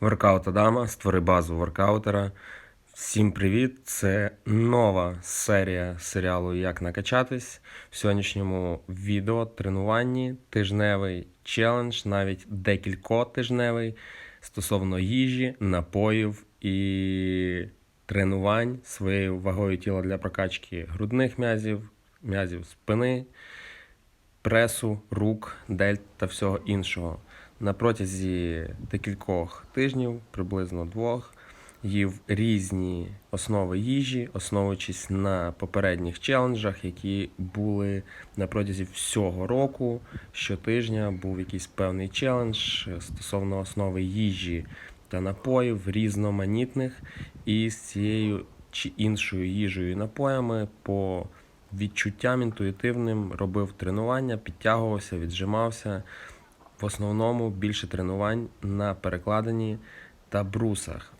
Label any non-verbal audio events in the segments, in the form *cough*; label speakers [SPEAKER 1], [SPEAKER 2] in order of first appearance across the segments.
[SPEAKER 1] Воркаут Адама, створи базу воркаутера. Всім привіт! Це нова серія серіалу Як накачатись. В сьогоднішньому відео тренуванні тижневий челендж, навіть декількотижневий стосовно їжі, напоїв і тренувань своєю вагою тіла для прокачки грудних м'язів, м'язів спини, пресу, рук, дельт та всього іншого. На протязі декількох тижнів, приблизно двох, їв різні основи їжі, основуючись на попередніх челенджах, які були на протязі всього року. Щотижня був якийсь певний челендж стосовно основи їжі та напоїв різноманітних, і з цією чи іншою їжею і напоями по відчуттям інтуїтивним робив тренування, підтягувався, віджимався. В основному більше тренувань на перекладині та брусах.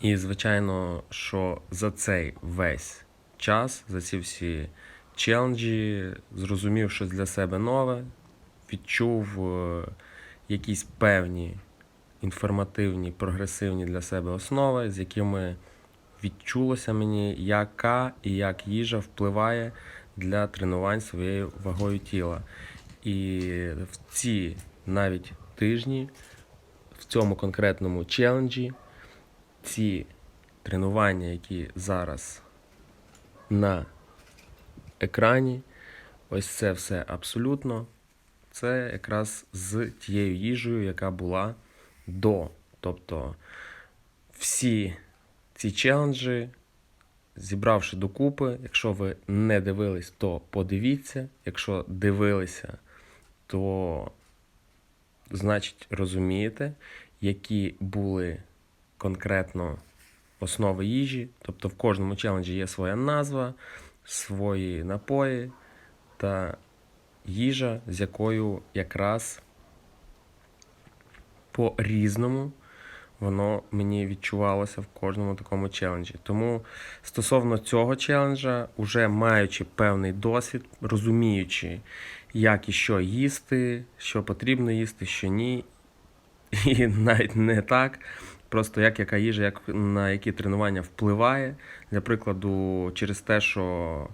[SPEAKER 1] І, звичайно, що за цей весь час, за ці всі челенджі, зрозумів щось для себе нове, відчув е, якісь певні інформативні, прогресивні для себе основи, з якими відчулося мені, яка і як їжа впливає для тренувань своєю вагою тіла. І в ці навіть тижні, в цьому конкретному челенджі, ці тренування, які зараз на екрані, ось це все абсолютно, це якраз з тією їжею, яка була до. Тобто всі ці челенджі, зібравши докупи, якщо ви не дивились, то подивіться. Якщо дивилися, то значить розумієте, які були конкретно основи їжі. Тобто в кожному челенджі є своя назва, свої напої та їжа, з якою якраз по-різному воно мені відчувалося в кожному такому челенджі. Тому стосовно цього челенджа, уже маючи певний досвід, розуміючи, як і що їсти, що потрібно їсти, що ні, і *laughs* навіть не так. Просто як яка їжа, як на які тренування впливає. Для прикладу, через те, що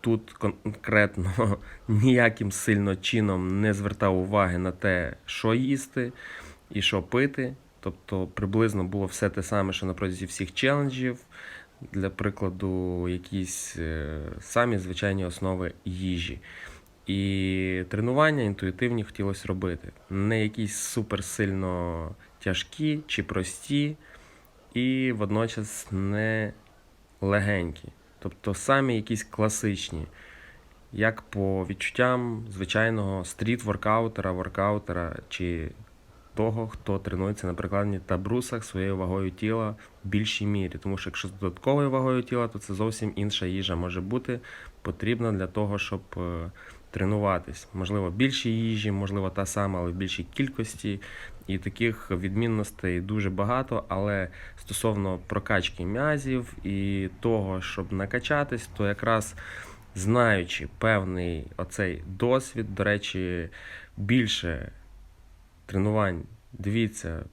[SPEAKER 1] тут конкретно *laughs* ніяким сильно чином не звертав уваги на те, що їсти і що пити. Тобто приблизно було все те саме, що на протязі всіх челенджів. Для прикладу, якісь е, самі звичайні основи їжі. І тренування інтуїтивні хотілося робити. Не якісь суперсильно тяжкі чи прості, і водночас не легенькі. Тобто самі якісь класичні, як по відчуттям звичайного стріт-воркаутера, воркаутера чи того, хто тренується на прикладні та брусах своєю вагою тіла в більшій мірі. Тому що якщо з додатковою вагою тіла, то це зовсім інша їжа може бути потрібна для того, щоб е, тренуватись. Можливо, більші їжі, можливо, та сама, але в більшій кількості. І таких відмінностей дуже багато. Але стосовно прокачки м'язів і того, щоб накачатись, то якраз знаючи певний оцей досвід, до речі, більше тренувань дивіться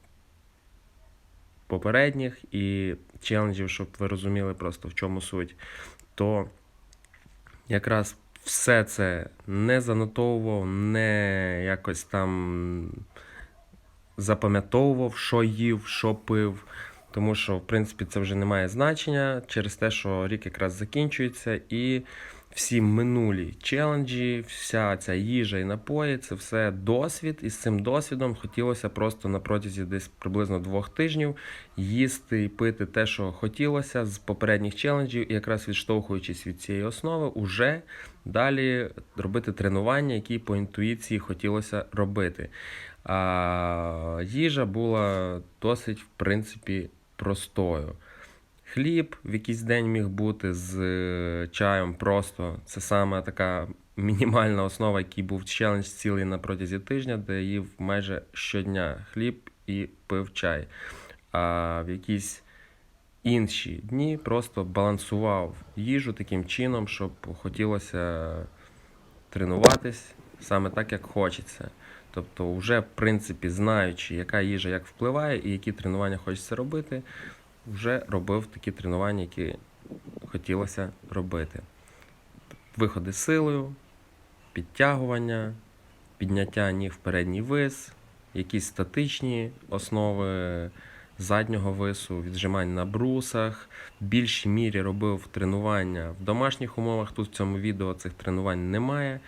[SPEAKER 1] попередніх і челенджів, щоб ви розуміли просто в чому суть, то якраз все це не занотовував, не якось там запам'ятовував, що їв, що пив. Тому що, в принципі, це вже не має значення через те, що рік якраз закінчується, і всі минулі челенджі, вся ця їжа і напої це все досвід. І з цим досвідом хотілося просто на протязі десь приблизно двох тижнів їсти і пити те, що хотілося з попередніх челенджів, і якраз відштовхуючись від цієї основи, уже далі робити тренування, які по інтуїції хотілося робити. А їжа була досить, в принципі, простою. Хліб в якийсь день міг бути з е, чаєм просто. Це саме така мінімальна основа, який був челендж цілий на протязі тижня, де їв майже щодня хліб і пив чай. А в якісь інші дні просто балансував їжу таким чином, щоб хотілося тренуватись саме так, як хочеться. Тобто, вже в принципі знаючи, яка їжа як впливає і які тренування хочеться робити, вже робив такі тренування, які хотілося робити. Виходи силою, підтягування, підняття ніг в передній вис, якісь статичні основи заднього вису, віджимань на брусах. В більшій мірі робив тренування в домашніх умовах. Тут в цьому відео цих тренувань немає.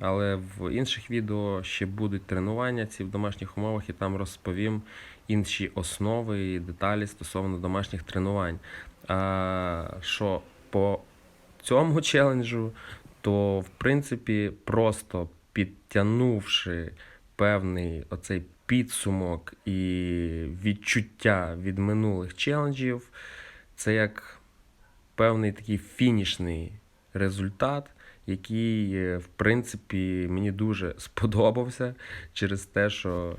[SPEAKER 1] Але в інших відео ще будуть тренування ці в домашніх умовах, і там розповім інші основи і деталі стосовно домашніх тренувань. А що по цьому челенджу, то в принципі просто підтягнувши певний оцей підсумок і відчуття від минулих челенджів, це як певний такий фінішний результат, який, в принципі, мені дуже *laughs* сподобався через те, що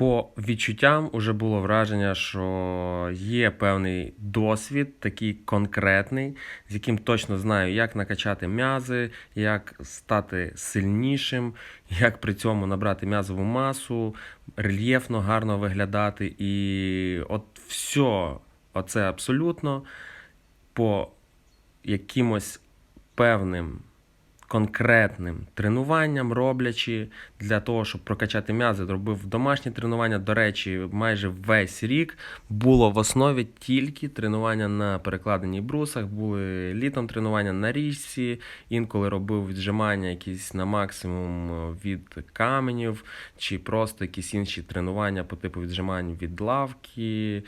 [SPEAKER 1] по відчуттям уже було враження, що є певний досвід, такий конкретний, з яким точно знаю, як накачати м'язи, як стати сильнішим, як при цьому набрати м'язову масу, рельєфно, гарно виглядати. І от все, оце абсолютно по якимось певним конкретним тренуванням, роблячи для того, щоб прокачати м'язи, робив домашні тренування. До речі, майже весь рік було в основі тільки тренування на перекладеній брусах, були літом тренування на річці, інколи робив віджимання якісь на максимум від каменів, чи просто якісь інші тренування по типу віджимань від лавки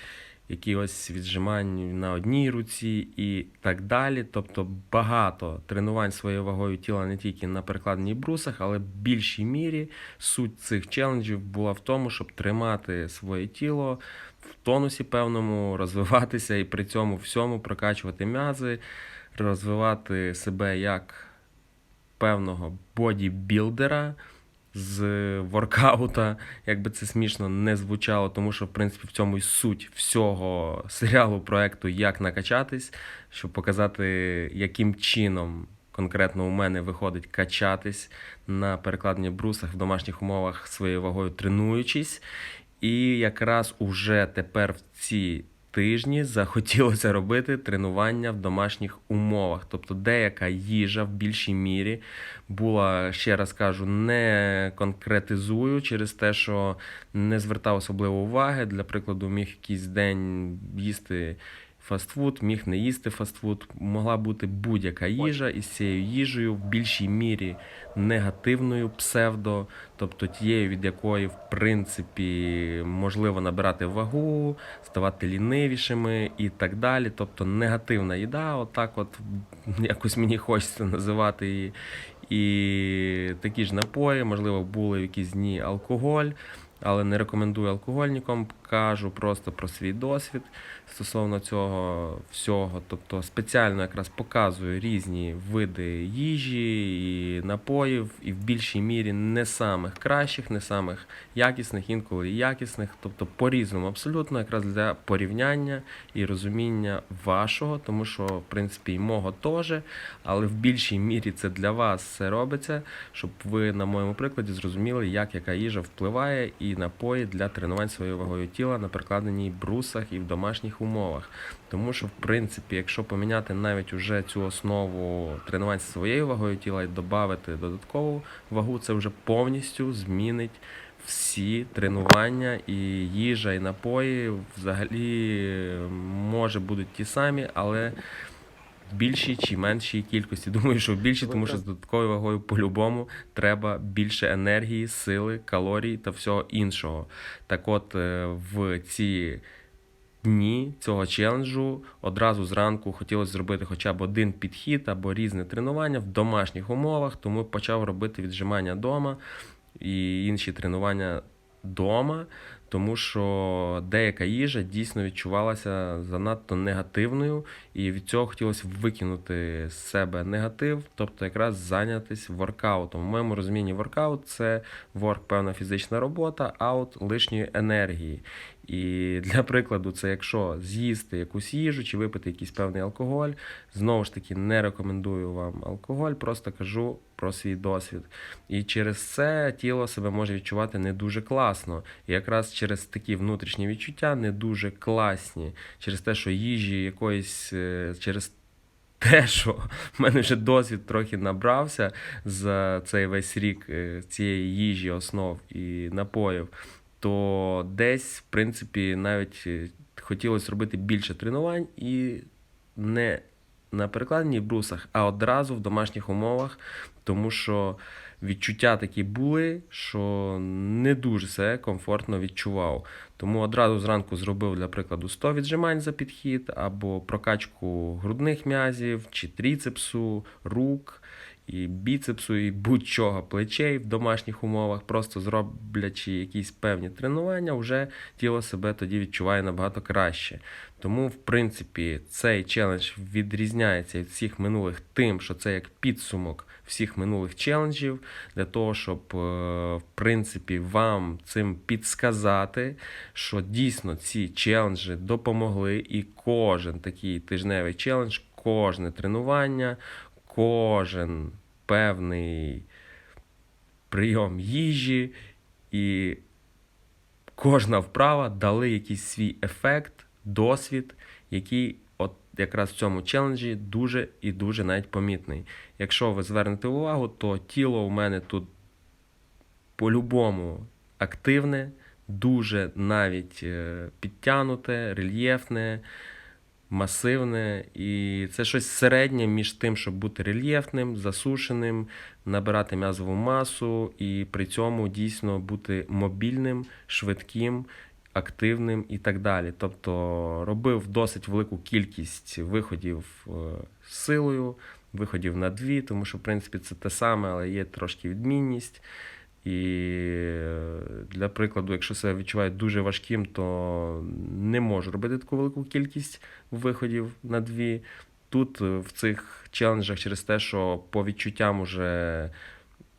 [SPEAKER 1] якихось віджимань на одній руці і так далі. Тобто багато тренувань своєю вагою тіла не тільки на перекладеній брусах, але в більшій мірі суть цих челенджів була в тому, щоб тримати своє тіло в тонусі певному, розвиватися і при цьому всьому прокачувати м'язи, розвивати себе як певного бодібілдера з воркаута, як би це смішно не звучало, тому що в принципі в цьому і суть всього серіалу проекту Як накачатись, щоб показати, яким чином конкретно у мене виходить качатись на перекладенні брусах в домашніх умовах своєю вагою тренуючись. І якраз уже тепер в ці тижні захотілося робити тренування в домашніх умовах. Тобто деяка їжа в більшій мірі була, ще раз кажу, не конкретизую через те, що не звертав особливо уваги. Для прикладу, міг якийсь день їсти. Фастфуд міг не їсти фастфуд, могла бути будь-яка їжа, і з цією їжею в більшій мірі негативною псевдо, тобто тією, від якої, в принципі, можливо набирати вагу, ставати лінивішими і так далі. Тобто негативна їда, отак, от *laughs* якось мені хочеться називати її. І такі ж напої, можливо, були в якісь дні алкоголь, але не рекомендую алкоголь нікому, кажу просто про свій досвід стосовно цього всього. Тобто спеціально якраз показую різні види їжі і напоїв, і в більшій мірі не самих кращих, не самих якісних, інколи якісних, тобто по-різному, абсолютно, якраз для порівняння і розуміння вашого, тому що, в принципі, і мого теж, але в більшій мірі це для вас все робиться, щоб ви на моєму прикладі зрозуміли, як яка їжа впливає і напої для тренувань своєю вагою тіла на прикладеній брусах і в домашніх умовах. Тому що, в принципі, якщо поміняти навіть уже цю основу тренувань своєю вагою тіла і додати додаткову вагу, це вже повністю змінить всі тренування і їжа, і напої взагалі може будуть ті самі, але більшій чи меншій кількості. *laughs* Думаю, що в більшій, тому що з додатковою вагою по-любому треба більше енергії, сили, калорій та всього іншого. Так от е, в ці дні цього челенджу одразу зранку хотілося зробити хоча б один підхід або різне тренування в домашніх умовах, тому почав робити віджимання вдома і інші тренування вдома, тому що деяка їжа дійсно відчувалася занадто негативною, і від цього хотілося викинути з себе негатив, тобто якраз зайнятися воркаутом. В моєму розумінні воркаут це ворк, певна фізична робота, аут лишньої енергії. І для прикладу, це якщо з'їсти якусь їжу чи випити якийсь певний алкоголь, знову ж таки не рекомендую вам алкоголь, просто кажу про свій досвід. І через це тіло себе може відчувати не дуже класно. І якраз через такі внутрішні відчуття не дуже класні, через те, що їжі якоїсь через те, що в мене вже досвід трохи набрався за цей весь рік е, цієї їжі, основ і напоїв, то десь, в принципі, навіть е, хотілося робити більше тренувань і не на перекладенні брусах, а одразу в домашніх умовах, тому що відчуття такі були, що не дуже себе комфортно відчував. Тому одразу зранку зробив, для прикладу, 100 віджимань за підхід, або прокачку грудних м'язів, чи тріцепсу, рук, і біцепсу, і будь-чого плечей в домашніх умовах, просто зроблячи якісь певні тренування, вже тіло себе тоді відчуває набагато краще. Тому, в принципі, цей челендж відрізняється від всіх минулих тим, що це як підсумок всіх минулих челенджів, для того, щоб е, в принципі вам цим підсказати, що дійсно ці челенджі допомогли, і кожен такий тижневий челендж, кожне тренування, кожен певний прийом їжі і кожна вправа дали якийсь свій ефект, досвід, який якраз в цьому челенджі дуже і дуже навіть помітний. Якщо ви звернете увагу, то тіло у мене тут по-любому активне, дуже навіть е, підтянуте, рельєфне, масивне. І це щось середнє між тим, щоб бути рельєфним, засушеним, набирати м'язову масу і при цьому дійсно бути мобільним, швидким. Активним і так далі. Тобто робив досить велику кількість виходів е, силою, виходів на дві, тому що, в принципі, це те саме, але є трошки відмінність. І для прикладу, якщо себе відчуваю дуже важким, то не можу робити таку велику кількість виходів на дві. Тут е, в цих челенджах через те, що по відчуттям уже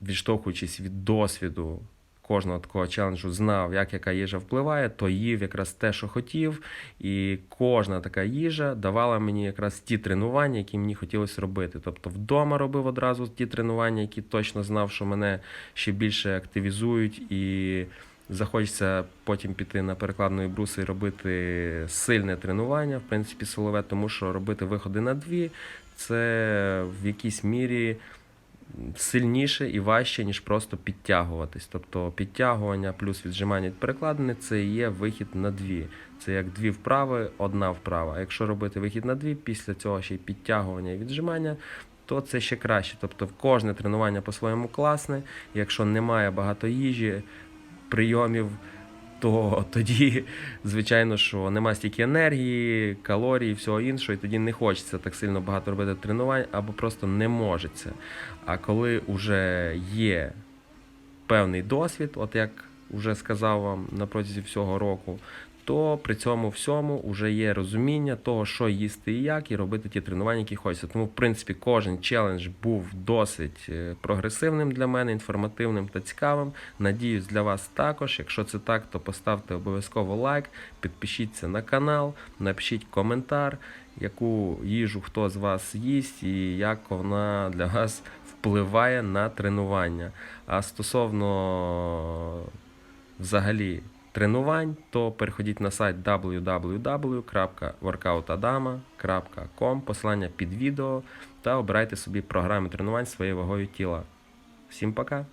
[SPEAKER 1] відштовхуючись від досвіду кожного такого челенджу, знав, як яка їжа впливає, то їв якраз те, що хотів. І кожна така їжа давала мені якраз ті тренування, які мені хотілося робити. Тобто вдома робив одразу ті тренування, які точно знав, що мене ще більше активізують і. Захочеться потім піти на перекладної бруси і робити сильне тренування, в принципі, силове, тому що робити виходи на дві це в якійсь мірі сильніше і важче, ніж просто підтягуватись. Тобто підтягування плюс віджимання від перекладини це є вихід на дві. Це як дві вправи, одна вправа. Якщо робити вихід на дві, після цього ще й підтягування і віджимання, то це ще краще. Тобто кожне тренування по-своєму класне. Якщо немає багато їжі, прийомів, то тоді, звичайно, що нема стільки енергії, калорій і всього іншого, і тоді не хочеться так сильно багато робити тренувань або просто не можеться. А коли вже є певний досвід, от як вже сказав вам на протязі всього року, то при цьому всьому вже є розуміння того, що їсти і як, і робити ті тренування, які хочеться. Тому, в принципі, кожен челендж був досить е, прогресивним для мене, інформативним та цікавим. Надіюсь, для вас також. Якщо це так, то поставте обов'язково лайк, підпишіться на канал, напишіть коментар, яку їжу хто з вас їсть і як вона для вас впливає на тренування. А стосовно взагалі тренувань, то переходіть на сайт www.workoutadama.com, посилання під відео та обирайте собі програми тренувань своєю вагою тіла. Всім пока!